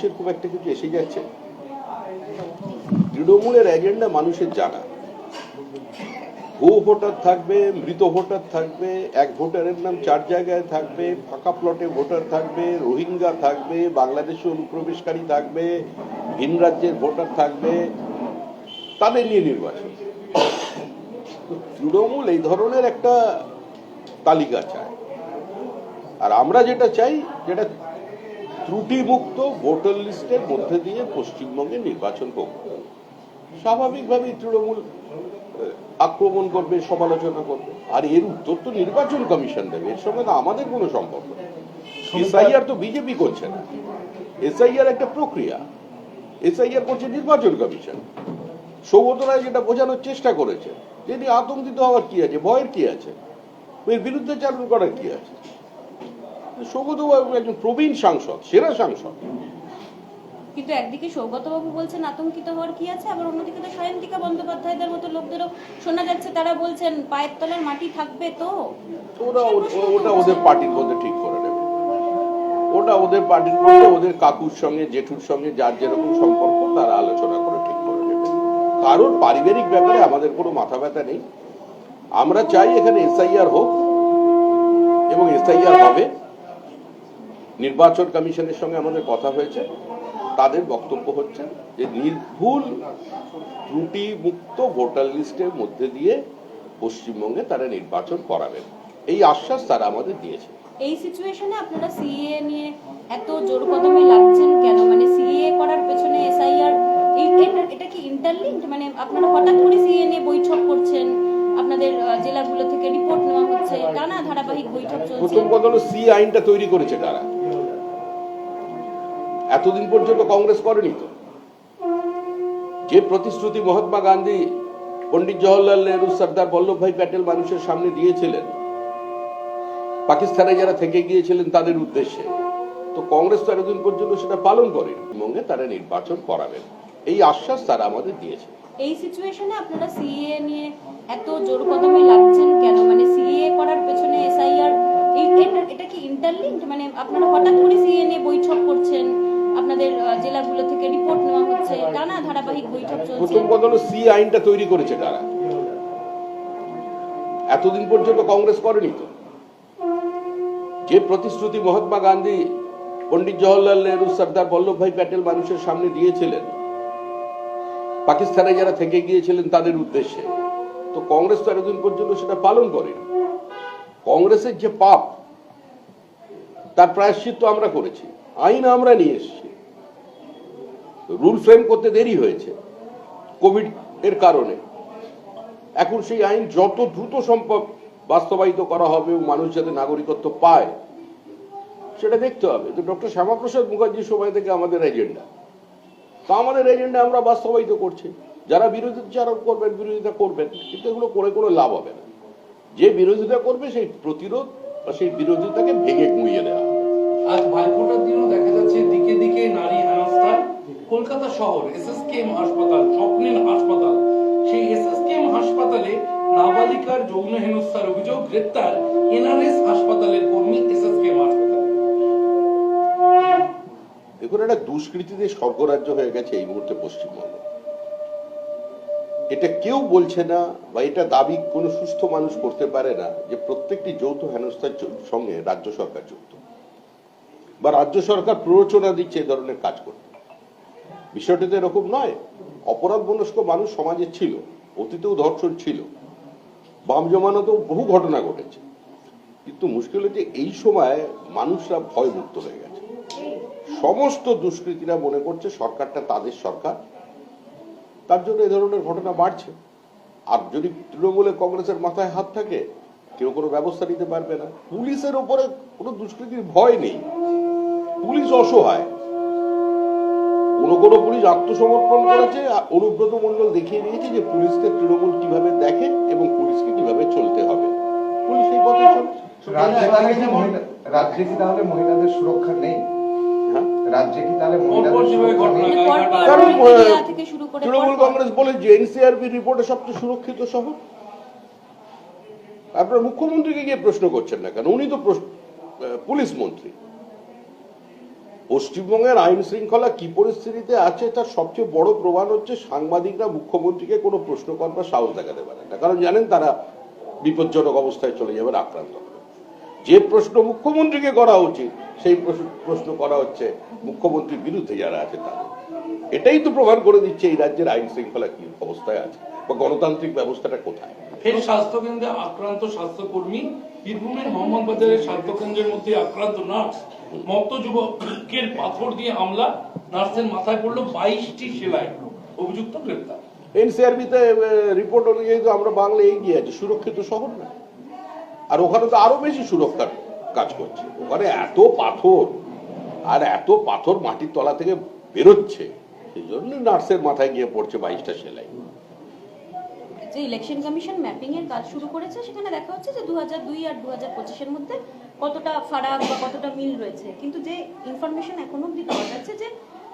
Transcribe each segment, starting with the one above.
মানুষের খুব একটা কিছু এসে যাচ্ছে। তৃণমূলের এজেন্ডা মানুষের জানা। ভুয়ো ভোটার থাকবে, মৃত ভোটার থাকবে, এক ভোটারের নাম চার জায়গায় থাকবে, ফাঁকা প্লটে ভোটার থাকবে, রোহিঙ্গা থাকবে, বাংলাদেশে অনুপ্রবেশকারী থাকবে, ভিন রাজ্যের ভোটার থাকবে, তাদের নিয়ে নির্বাচন। তৃণমূল এই ধরনের একটা তালিকা চায়। আর আমরা যেটা চাই, যেটা ত্রুটিমুক্ত ভোটার লিস্টের মধ্যে দিয়ে পশ্চিমবঙ্গে নির্বাচন হোক। স্বাভাবিকভাবেই তৃণমূল আক্রমণ করবে সমালোচনা করবে। আর এর উত্তর তো নির্বাচন কমিশন দেবে। এর সঙ্গে তো আমাদের কোনো সম্পর্ক এসআইআর তো বিজেপি করছে না। এসআইআর একটা প্রক্রিয়া। এসআইআর করছে নির্বাচন কমিশন। সৌগত রায় যেটা বোঝানোর চেষ্টা করেছে যে আতঙ্কিত হওয়ার কি আছে ভয়ের কি আছে এর বিরুদ্ধে চালন করার কি আছে? সৌগত বাবু একজন প্রবীণ সাংসদ সেরা সাংসদ। কিন্তু একদিকে সৌগতবাবু বলছেন আতঙ্কিত হওয়ার কি আছে আবার অন্যদিকে তো সায়ন্তিকা বন্দ্যোপাধ্যায়দের মতো লোকদেরও শোনা যাচ্ছে তারা বলছেন পায়ের তলার মাটি থাকবে তো। ওরা ওটা ওদের পার্টির মধ্যে ঠিক করে নেবে। ওটা ওদের পার্টির মধ্যে ওদের কাকুর সঙ্গে জেঠুর সঙ্গে যার যেরকম সম্পর্ক তারা আলোচনা করে ঠিক করে নেবে। কারোর পারিবারিক ব্যাপারে আমাদের কোনো মাথা ব্যথা নেই। আমরা চাই এখানে এসআইআর হোক এবং এসআইআর হবে। নির্বাচন কমিশনের সঙ্গে আমাদের কথা হয়েছে। তাদের বক্তব্য হচ্ছে যে নির্ভুল ত্রুটি মুক্ত ভোটার লিস্টের মধ্যে দিয়ে পশ্চিমবঙ্গে তারা নির্বাচন করাবেন। এই আশ্বাস তারা আমাদের দিয়েছে। এই সিচুয়েশনে আপনারা সিএ নিয়ে এত জোর কদমে লাগছেন কেন? মানে সিএ করার পেছনে এসআইআর এটা কি ইন্টারলিঙ্কড মানে আপনারা হঠাৎ করে সিএ নিয়ে বৈঠক করছেন আপনাদের জেলাগুলো থেকে রিপোর্ট নেওয়া হচ্ছে টানা ধারাবাহিক বৈঠক চলছে। প্রথম কথা হলো সি আইনটা তৈরি করেছে কারা? এতদিন পর্যন্ত কংগ্রেস করেনি তো। যে প্রতিশ্রুতি মহাত্মা গান্ধী পন্ডিত জওয়াহরলাল নেহরু, সর্দার বল্লভভাই প্যাটেল মানুষের সামনে দিয়েছিলেন, পাকিস্তানে যারা থেকে গিয়েছিলেন তাদের উদ্দেশ্যে, তো কংগ্রেস তো এতদিন পর্যন্ত সেটা পালন করে পশ্চিমবঙ্গে তারা নির্বাচন করাবেন। এই আশ্বাস তারা আমাদের দিয়েছে। এই সিচুয়েশনে আপনারা সিএ নিয়ে এত জোর কদমে লাগছেন কেন? মানে সিএ করার পেছনে এসআইআর এটা কি ইন্টারলিঙ্কড মানে আপনারা হঠাৎ করে সিএ নিয়ে বৈঠক করছেন আপনাদের জেলাগুলো থেকে রিপোর্ট নেওয়া হচ্ছে। টানা ধারাবাহিক বৈঠক চলছে। প্রথম কথা হলো সি আইনটা তৈরি করেছে কারা? এতদিন পর্যন্ত কংগ্রেস করেনি তো। যে প্রতিশ্রুতি মহাত্মা গান্ধী জওয়াহরলাল নেহরু, সর্দার বল্লভভাই প্যাটেল মানুষের সামনে দিয়েছিলেন, পাকিস্তানে যারা থেকে গিয়েছিলেন তাদের উদ্দেশ্যে, তো কংগ্রেস তো এতদিন পর্যন্ত সেটা পালন করেনি। কংগ্রেসের যে পাপ, তার প্রায়শ্চিত্ত আমরা করেছি। আইন আমরা নিয়ে এসেছি। রুল ফ্রেম করতে দেরি হয়েছে, কোভিড এর কারণে। এখন সেই আইন যত দ্রুত সম্ভব বাস্তবায়িত করা হবে মানুষ যাতে নাগরিকত্ব পায়, সেটা দেখতে হবে। তো ডক্টর শ্যামাপ্রসাদ মুখার্জির সময় থেকে আমাদের এজেন্ডা। তা আমাদের এজেন্ডা আমরা বাস্তবায়িত করছি। যারা বিরোধিতা করবেন বিরোধিতা করবেন, কিন্তু এগুলো করে কোনো লাভ হবে না। যে বিরোধিতা করবে, সেই প্রতিরোধ বা সেই বিরোধিতাকে ভেঙে গুঁড়িয়ে দেওয়া আজ ভাইফোঁটার দিনও দেখা যাচ্ছে, দিকে দিকে নারী কলকাতা শহর, এসএসকেএম হাসপাতাল, স্বপ্নের হাসপাতাল। সেই এসএসকেএম হাসপাতালে নাবালিকার যৌন হেনস্থার অভিযোগ, গ্রেপ্তার এনআরএস হাসপাতালের কর্মী এসএসকেএম হাসপাতালে। দেখুন একটা দুষ্কৃতিতে স্বর্গরাজ্য হয়ে গেছে এই মুহূর্তে পশ্চিমবঙ্গ। এটা কেউ বলছে না বা এটা দাবি কোনো সুস্থ মানুষ করতে পারে না যে প্রত্যেকটি যৌথ হেনস্থার সঙ্গে রাজ্য সরকার যুক্ত। বা রাজ্য সরকার প্ররোচনা দিচ্ছে এ ধরনের কাজ করতে। বিষয়টি তো এরকম নয়। অপরাধ মনস্ক মানুষ সমাজে ছিল, অতীতেও ধর্ষণ ছিল। বাম জমানাতেও বহু ঘটনা ঘটেছে। কিন্তু মুশকিল হচ্ছে এই সময় মানুষরা ভয়মুক্ত হয়ে গেছে। সমস্ত দুষ্কৃতীরা মনে করছে সরকারটা তাদের সরকার। তার জন্য এ ধরনের ঘটনা বাড়ছে। আর যদি তৃণমূলে কংগ্রেসের মাথায় হাত থাকে, কেউ কোনো ব্যবস্থা নিতে পারবে না। পুলিশের ওপরে কোনো দুষ্কৃতির ভয় নেই। পুলিশ অসহায়। কোনো কোনো পুলিশ আত্মসমর্পণ করেছে আর অনুব্রত মন্ডল দেখিয়ে দিয়েছে যে পুলিশকে তৃণমূল কীভাবে দেখে এবং পুলিশকে কীভাবে চলতে হবে। পুলিশ এই পথে চলছে। রাজ্যে কি তাহলে মহিলাদের সুরক্ষা নেই? হ্যাঁ? রাজ্যে কি তাহলে কারণ, তৃণমূল কংগ্রেস বলে যে এনসিআরবি রিপোর্টে সবচেয়ে সুরক্ষিত শহর। আপনার মুখ্যমন্ত্রীকে গিয়ে প্রশ্ন করছেন না কেন? উনি তো প্রশ্ন- পুলিশ মন্ত্রী। পশ্চিমবঙ্গের আইন শৃঙ্খলা কি পরিস্থিতিতে আছে তার সবচেয়ে বড় প্রমাণ হচ্ছে সাংবাদিকরা মুখ্যমন্ত্রীকে কোনো প্রশ্ন করবার সাহস দেখাতে পারে না। কারণ জানেন তারা বিপজ্জনক অবস্থায় চলে যাবেন, আক্রান্ত যে প্রশ্ন মুখ্যমন্ত্রীকে করা উচিত, সেই প্রশ্ন করা হচ্ছে মুখ্যমন্ত্রীর বিরুদ্ধে যারা আছে তাদের। এটাই তো প্রমাণ করে দিচ্ছে এই রাজ্যের আইন শৃঙ্খলা কি অবস্থায় আছে। বা গণতান্ত্রিক ব্যবস্থাটা কোথায়? ফের স্বাস্থ্যকেন্দ্রে আক্রান্ত স্বাস্থ্যকর্মী বীরভূমের মোহাম্মদবাজারের স্বাস্থ্যকেন্দ্রের মধ্যে আক্রান্ত নার্স মত্ত যুবকের পাথর দিয়ে হামলা নার্সের মাথায় পড়ল বাইশটি সেলাই। অভিযুক্ত গ্রেপ্তার। এনসিআরবিতে রিপোর্ট অনুযায়ী তো আমরা বাংলা এগিয়ে আছি সুরক্ষিত শহর না। আর ওখানে তো আরও বেশি সুরক্ষার কাজ করছে। ওখানে এত পাথর আর এত পাথর মাটির তলা থেকে বেরোচ্ছে সেই জন্য নার্সের মাথায় গিয়ে পড়ছে বাইশটা সেলাই। যে ইলেকশন কমিশন ম্যাপিং এর কাজ শুরু করেছে সেখানে দেখা হচ্ছে যে দু আর দু হাজার পঁচিশের মধ্যে কতটা ফারাক বা কতটা মিল রয়েছে। কিন্তু যে ইনফরমেশন এখনও অব্দি পাওয়া যাচ্ছে যে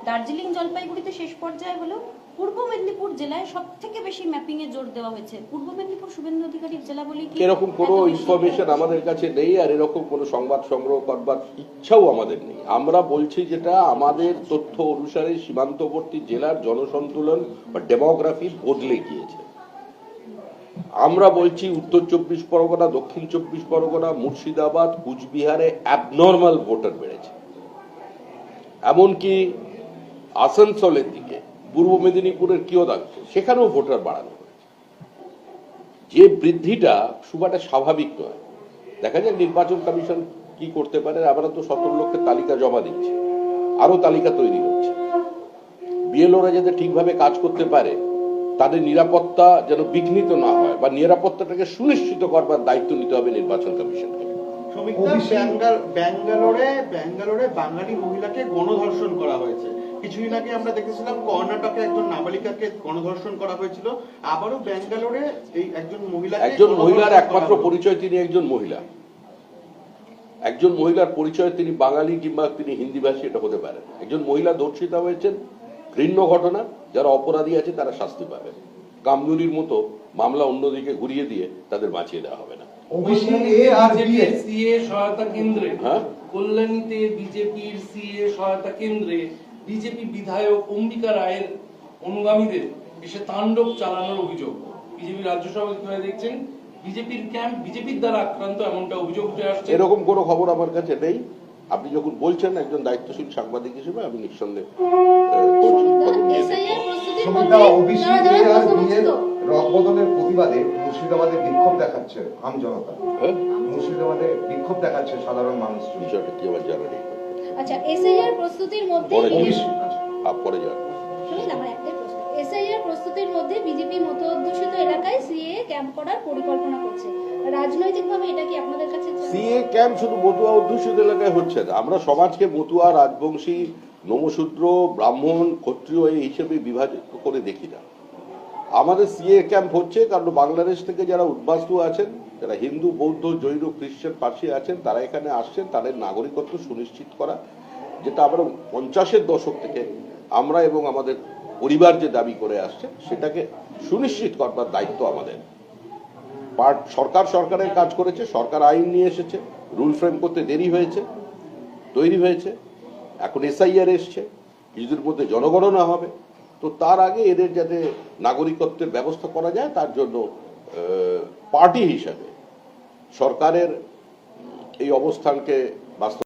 দার্জিলিং জলপাইগুড়িতে শেষ পর্যায়ে হলেও পূর্ব মেদিনীপুর জেলায় সব থেকে বেশি ম্যাপিং এ জোর দেওয়া হয়েছে। পূর্ব মেদিনীপুর শুভেন্দু অধিকারীর জেলা বলে কি? এরকম কোনো ইনফরমেশন আমাদের কাছে নেই আর এরকম কোনো সংবাদ সংগ্রহ করবার ইচ্ছাও আমাদের নেই। আমরা বলছি যেটা আমাদের তথ্য অনুসারে সীমান্তবর্তী জেলার জনসন্তুলন বা ডেমোগ্রাফি বদলে গিয়েছে। আমরা বলছি উত্তর চব্বিশ পরগনা, দক্ষিণ চব্বিশ পরগনা, মুর্শিদাবাদ, কুচবিহারে অ্যাবনর্মাল ভোটার বেড়েছে। এমনকি আসানসোলের দিকে, পূর্ব মেদিনীপুরের কিয়দাংশে সেখানেও ভোটার বাড়ানো যে বৃদ্ধিটা খুব একটা স্বাভাবিক নয়। দেখা যায় নির্বাচন কমিশন কি করতে পারে, আমরা তো সতেরো লক্ষের তালিকা জমা দিচ্ছি। আরও তালিকা তৈরি হচ্ছে। বিএলওরা যাতে ঠিকভাবে কাজ করতে পারে তাদের নিরাপত্তা যেন বিঘ্নিত না হয় বা নিরাপত্তাটাকে সুনিশ্চিত করবার দায়িত্ব নিতে হবে নির্বাচন কমিশনকে ব্যাঙ্গালোরে ব্যাঙ্গালোরে বাঙালি মহিলাকে গণধর্ষণ করা হয়েছে। কিছুদিন আগে আমরা দেখেছিলাম কর্ণাটকে একজন নাবালিকাকে গণধর্ষণ করা হয়েছিল। আবারও ব্যাঙ্গালোরে এই একজন মহিলা একজন মহিলার একমাত্র পরিচয় তিনি একজন মহিলা। একজন মহিলার পরিচয় তিনি বাঙালি কিংবা তিনি হিন্দিভাষী এটা হতে পারেন একজন মহিলা ধর্ষিতা হয়েছেন ঘৃণ্য ঘটনা। যারা অপরাধী আছে তারা শাস্তি পাবেন কামদুরির মতো মামলা অন্যদিকে ঘুরিয়ে দিয়ে তাদের বাঁচিয়ে দেওয়া হবে না। সহায়তা কেন্দ্রে হ্যাঁ? কল্যাণীতে বিজেপির সিএ সহায়তা কেন্দ্রে বিজেপি বিধায়ক অম্বিকা রায়ের অনুগামীদের এসে তাণ্ডব চালানোর অভিযোগ। বিজেপি রাজ্য দেখছেন? বিজেপির ক্যাম্প বিজেপির দ্বারা আক্রান্ত এমনটা অভিযোগ উঠে আসছে। এরকম কোনো খবর আমার কাছে নেই। আপনি যখন বলছেন একজন দায়িত্বশীল সাংবাদিক হিসেবে আমি নিঃসন্দেহে রদবদলের প্রতিবাদে মুর্শিদাবাদে বিক্ষোভ দেখাচ্ছে আম জনতা। হ্যাঁ? মুর্শিদাবাদে বিক্ষোভ দেখাচ্ছে সাধারণ মানুষ। বিষয়টা কি আবার জানা নেই। আচ্ছা এসআইআর প্রস্তুতির মধ্যে পরে যান প্রস্তুতির মধ্যে বিজেপি মত অধ্যুষিত এলাকায় সিএ ক্যাম্প করার পরিকল্পনা করছে। রাজনৈতিকভাবে এটা কি আপনাদের কাছে সিএ ক্যাম্প শুধু মতুয়া অধ্যুষিত এলাকায় হচ্ছে না। আমরা সমাজকে মতুয়া রাজবংশী নমশূদ্র ব্রাহ্মণ, ক্ষত্রিয় এই হিসেবে বিভাজিত করে দেখি না। আমাদের সিএ ক্যাম্প হচ্ছে কারণ বাংলাদেশ থেকে যারা উদ্বাস্তু আছেন, যারা হিন্দু, বৌদ্ধ, জৈন খ্রিস্টান পার্সি আছেন, তারা এখানে আসছেন তাদের নাগরিকত্ব সুনিশ্চিত করা, যেটা আমরা পঞ্চাশের দশক থেকে আমরা এবং আমাদের পরিবার যে দাবি করে আসছে সেটাকে সুনিশ্চিত করবার দায়িত্ব আমাদের। পার্ট, সরকার সরকারের কাজ করেছে, সরকার আইন নিয়ে এসেছে, রুল ফ্রেম করতে দেরি হয়েছে, তৈরি হয়েছে, এখন এসআইআর এসছে কিছুদিন মধ্যে জনগণনা হবে। তো তার আগে এদের যাতে নাগরিকত্বের ব্যবস্থা করা যায়, তার জন্য পার্টি হিসাবে সরকারের এই অবস্থানকে বাস্তব